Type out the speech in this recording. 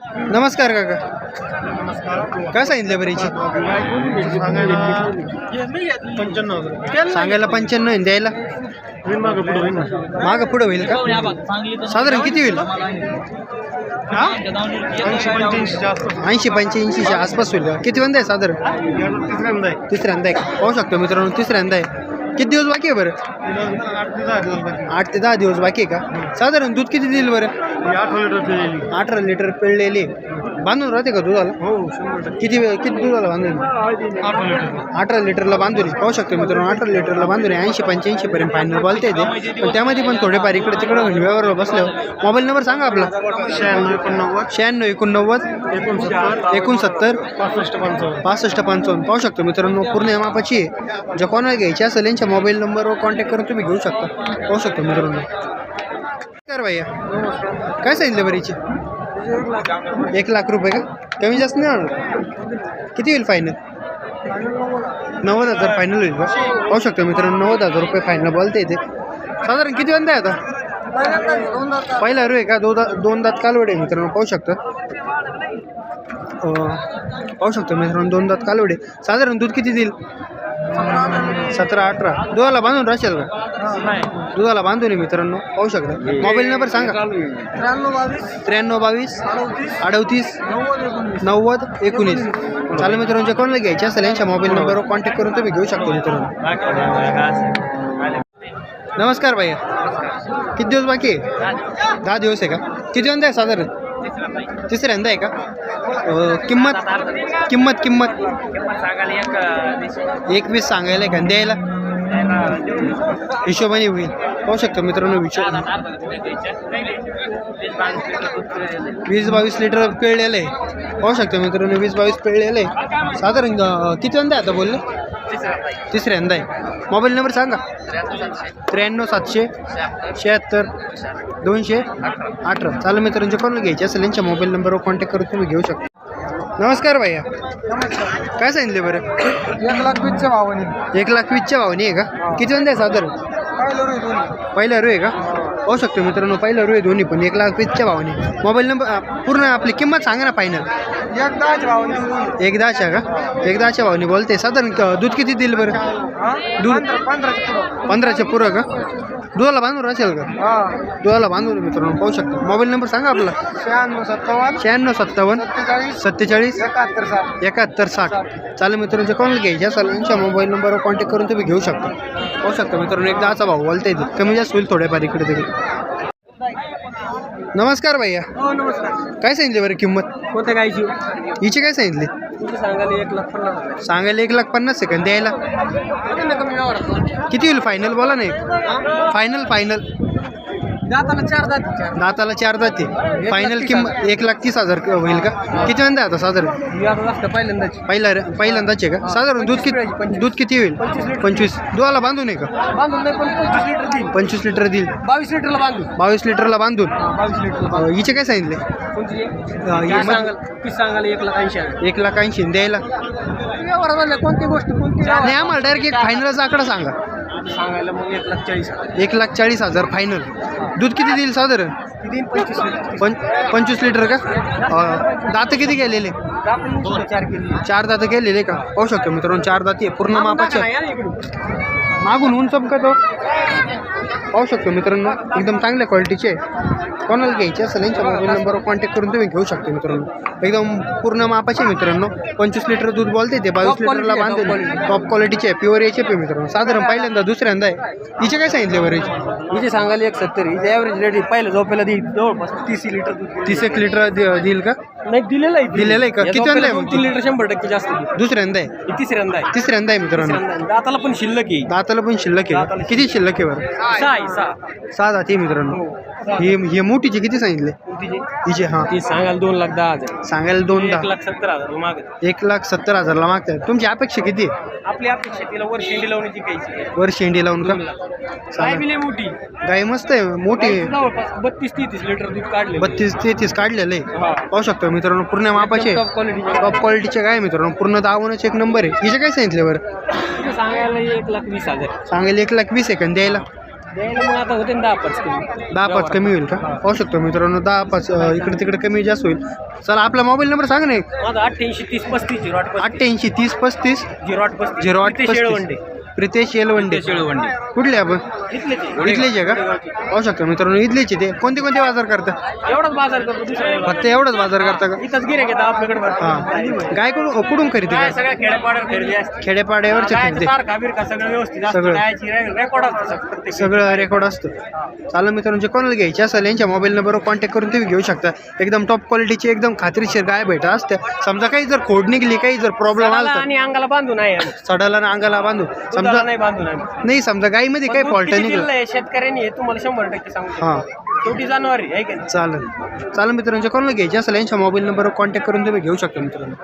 नमस्कार काका. काय सांगितलं बरीची सांगायला पंच्याण्णव आहे, द्यायला? मागं पुढं होईल का? साधारण किती होईल? ऐंशी पंच्याऐंशीच्या आसपास होईल का? किती वंदा आहे साधारण? तिसऱ्यांदा आहे. पाहू शकतो मित्रांनो तिसऱ्यांदा आहे. किती दिवस बाकी आहे बरं? आठ ते दहा दिवस बाकी आहे का? साधारण दूध किती देईल बरं? अठरा लिटर पिळलेली. बांधून राहते का दुधाला? किती वेळ किती दुधाला बांधून? अठरा लिटरला बांधून. पाहू शकतो मित्रांनो अठरा लिटरला बांधून ऐंशी पंच्याऐंशी पर्यंत फायनल बोलता येते. पण त्यामध्ये पण थोडेफार इकडे तिकडे म्हणजे व्यवहार बसल्यावर. मोबाईल नंबर सांगा आपला. शहाण्णव एकोणनव्वद. शहाण्णव एकोणनव्वद. एकोणसत्तर. एकोणसत्तर. पासष्ट पंचावन्न. पासष्ट पंचावन्न. पाहू शकतो मित्रांनो पूर्ण मापाची आहे. ज्या कोणाला घ्यायची असेल यांच्या मोबाईल नंबरवर कॉन्टॅक्ट करून तुम्ही घेऊ शकता. पाहू शकतो मित्रांनो. कर भैया. काय सांगितलं बरीची? एक लाख रुपये का? कमी जास्त नाही होणार. किती होईल फायनल नव्वद हजार फायनल होईल का? पाहू शकतो मित्रांनो नव्वद हजार रुपये फायनल बोलते इथे. साधारण किती वंदा आहे आता? पहिला रू आहे का? दोन दात दोन दात कालवडे मित्रांनो पाहू शकतो. पाहू शकतो मित्रांनो दोन दात कालवडे. साधारण दूध किती देईल? सतरा अठरा. दुधाला बांधून राहशाल का? दुधाला बांधून आहे मित्रांनो पाहू शकता. मोबाईल नंबर सांगा. त्र्याण्णव बावीस. त्र्याण्णव बावीस. अडतीस. नव्वद एकोणीस. चालेल मित्रांनो जे कोणाला घ्यायचे असेल यांच्या मोबाईल नंबरवर कॉन्टॅक्ट करून तुम्ही घेऊ शकता मित्रांनो. नमस्कार भैया. किती दिवस बाकी आहे? दहा दिवस. आहे का? किती वंदा आहे साधारण? तिसऱ्यांदा आहे का? किंमत किंमत किंमत. एकवीस सांगायला आहे का द्यायला. हिशोबाने होईल. पाहू शकतो मित्रांनो विचार. वीस बावीस लिटर पिळलेलं आहे. पाहू शकतो मित्रांनो वीस बावीस पिळलेलं आहे. साधारण किती वंदा आता बोलले? तिसऱ्यांदा आहे. मोबाईल नंबर सांगा. त्र्याण्णव सातशे शहात्तर दोनशे अठरा. चालू मित्रांचे कोणाला घ्यायचे असेल यांच्या मोबाईल नंबरवर कॉन्टॅक्ट करून तुम्ही घेऊ शकता. नमस्कार भैया. काय सांगितले बरं? एक लाख वीसच्या भावाने. एक लाख वीसच्या भावानी आहे का? किती वंदा आहे साधारण? पहिला रू आहे का? पाहू शकतो मित्रांनो पहिला रू आहे दोन्ही पण एक लाख वीसच्या भावाने. मोबाईल नंबर पूर्ण आपली किंमत सांगा ना फायनल एक दहाच्या भावाने दोन्ही एक दहाच्या का? एक दहाच्या भावाने बोलते. साधारण दूध किती देईल बरं? दूध. पंधरा पंधराच्या पुरं का? दुधाला बांधून असेल का? हा. दुधाला बांधून मित्रांनो पाहू शकतो. मोबाईल नंबर सांगा आपला. शहाण्णव सत्तावन्न. शहाण्णव सत्तावन्न. सत्तेचाळीस. एकाहत्तर साठ. एकाहत्तर साठ. चालेल मित्रांचे कोणाला घ्यायचे असेल यांच्या मोबाईल नंबरवर कॉन्टॅक्ट करून तुम्ही घेऊ शकता. पाहू शकता मित्रांनो एकदा असा भाऊ बोलता येते कमी जास्त होईल थोड्याफार इकडे तिकडे. नमस्कार भैया. हो नमस्कार. काय सांगितले बरं किंमत? कोणत्या गायची? हिची काय सांगितली? तुम्ही सांगायला एक लाख पन्नास हजार. सांगायला एक लाख पन्नास सेकंद द्यायला? कमी किती होईल फायनल बोला नाही फायनल फायनल दाताला चार दाती चार. दाताला चार दाते फायनल किंमत एक लाख तीस हजार क- होईल का? किती वंदा आता साधारण? आता जास्त पहिल्यांदाची पहिला पहिल्यांदाचे का? साधारण दूध किती दूध किती होईल? पंचवीस दुधाला बांधून आहे का? बांधून नाही पण पंचवीस लिटर देईल. पंचवीस लिटर देईल. बावीस लिटरला बांधून. बावीस लिटरला बांधून? बावीस लिटरला अं, हिचे काय सांगितले? कोणती अं, ही काय मग- सांगाल तीस सांगाल एक लाख ऐंशी हजार. एक लाख ऐंशी द्यायला? व्यवहार झाले कोणती गोष्ट कोणती नाही आम्हाला डायरेक्ट एक फायनलचा आकडा सांगा. सांगायला मग एक लाख चाळीस हजार. एक लाख चाळीस हजार फायनल दूध किती देईल साधारण? किती? पंचवीस लिटर. पं पंचवीस लिटर का? दात किती गेलेले? चार दात गेलेले का? पाहू शकतो मित्रांनो चार दाती आहे पूर्ण मापाचे. मागून ऊन चमकतो. पाहू शकतो मित्रांनो एकदम चांगल्या क्वालिटीचे. कोणाला घ्यायचे असेल यांच्या मोबाईल नंबरवर कॉन्टॅक्ट करून तुम्ही घेऊ शकता मित्रांनो. एकदम पूर्ण मापाचे मित्रांनो. पंचवीस लिटर दूध बोलते ते बावीस लिटरला बांधते टॉप क्वालिटीचे आहे प्युअर याचे पे मित्रांनो. साधारण पहिल्यांदा दुसऱ्यांदा आहे. हिचे काय सांगितले बरं हिचे? सांगायला एक सत्तर हिचे ॲव्हरेज रेट पहिलं झोपेला देईल जवळपास तीस लिटर दूध. तीस एक लिटर देईल का? नाही दिलेलं आहे दिलेलं आहे का? या किती झोपेला आणलंय मग दोन तीन लिटर शंभर टक्के जास्त. दुसऱ्यांदा आहे? ही तिसऱ्यांदा आहे. तिसऱ्यांदा आहे मित्रांनो. तिसऱ्यांदा आहे. दाताला पण शिल्लक आहे. दाताला पण शिल्लक आहे. किती शिल्लक आहे. बरं? सहा आहे सहा. सहा दाती आहे मित्रांनो. ही ही मोठीचे किती सांगितले? हिचे हां. ती सांगायला दोन लाख दहा हजार. सांगायला दोन एक दहा लाख सत्तर हजार मागत एक लाख सत्तर हजारला मागताय. तुमची अपेक्षा किती आहे? आपली अपेक्षा तिला वर शेंडी लावून जिकायची वर शेंडी लावून का? काय मोठी. गाय मस्त आहे. मोठी आहे. जवळपास बत्तीस तेहतीस लिटर दूध काढले बत्तीस तेहतीस काढलेलं आहे. पाहू शकतो मित्रांनो पूर्ण मापाचे टॉप क्वालिटी टॉप क्वालिटीचे काय मित्रांनो. पूर्ण दावणच एक नंबर आहे. हिचे काय सांगितले बरं? सांगायला एक लाख वीस हजार. सांगायला एक लाख वीस आहे का द्यायला? द्यायला मग आता होते ना दहा पाच कमी. दहा पाच कमी होईल का? पाहू शकतो मित्रांनो दहा पाच अं, इकडे तिकडे कमी जास्त होईल. चला आपला मोबाईल नंबर सांगा ना एक. माझा अठ्ठ्याऐंशी तीस पस्तीस झिरो आठ पस्तीस. अठ्ठ्याऐंशी तीस पस्तीस. झिरो आठ पस्तीस. झिरो आठ पस्तीस. प्रितेश येलवंडे. येळवंडे कुठले आपण? इथलेच. आहे. का? पाहू शकतो मित्रांनो इथलेच आहे ते. कोणते कोणते बाजार करता? एवढाच बाजार करतो दुसरा नाही. फक्त एवढंच बाजार करता का? इथंच गिरे घेता आपल्याकडे हां. गाय कुठून कुठून खरेदी काय करता? सगळ्या खेड्यापाड्यावर खरेदी असते. खरेदी. तारखा बिरखा सगळं व्यवस्थित असतं सगळं. रेकॉर्ड असतं सगळं प्रत्येक सगळं रेकॉर्ड असतं. चालेल मित्रांनो जे कोणाला घ्यायचे असेल यांच्या मोबाईल नंबरवर कॉन्टॅक्ट करून तुम्ही घेऊ शकता. एकदम टॉप क्वालिटीची एकदम खात्रीशीर गाय भेटा असते समजा काही जर खोड निघली काही जर प्रॉब्लेम आला आणि अंगाला बांधून आहे. आम्ही. तर चढायला ना अंगाला बांधू दुधाला समजा नाही बांधून आम्ही. नाही समजा गाईमध्ये काही दूध फॉल्ट किती दिलंय शेतकऱ्यांनी हे तुम्हाला शंभर टक्के सांगू शकतो. हां शेवटी जाणवारी आहे का नाही? चालेल. चालेल मित्रांनो जे कोणाला घ्यायचे असेल यांच्या मोबाईल नंबरवर कॉन्टॅक्ट करून तुम्ही घेऊ शकता मित्रांनो.